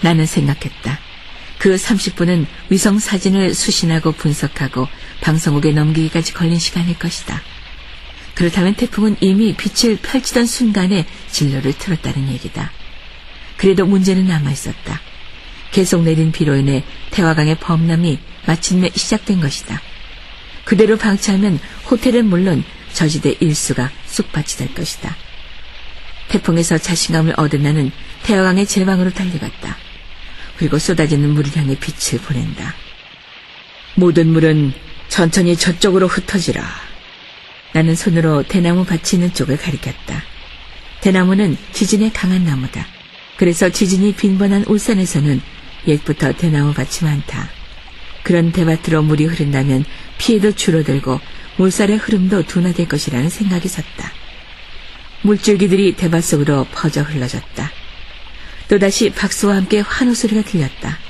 나는 생각했다. 그 30분은 위성 사진을 수신하고 분석하고 방송국에 넘기기까지 걸린 시간일 것이다. 그렇다면 태풍은 이미 빛을 펼치던 순간에 진로를 틀었다는 얘기다. 그래도 문제는 남아 있었다. 계속 내린 비로 인해 태화강의 범람이 마침내 시작된 것이다. 그대로 방치하면 호텔은 물론 저지대 일수가 쑥밭이 될 것이다. 태풍에서 자신감을 얻은 나는 태화강의 제방으로 달려갔다. 그리고 쏟아지는 물을 향해 빛을 보낸다. 모든 물은 천천히 저쪽으로 흩어지라. 나는 손으로 대나무 밭이 있는 쪽을 가리켰다. 대나무는 지진에 강한 나무다. 그래서 지진이 빈번한 울산에서는 옛부터 대나무 밭이 많다. 그런 대밭으로 물이 흐른다면 피해도 줄어들고 물살의 흐름도 둔화될 것이라는 생각이 섰다. 물줄기들이 대밭 속으로 퍼져 흘러졌다. 또다시 박수와 함께 환호 소리가 들렸다.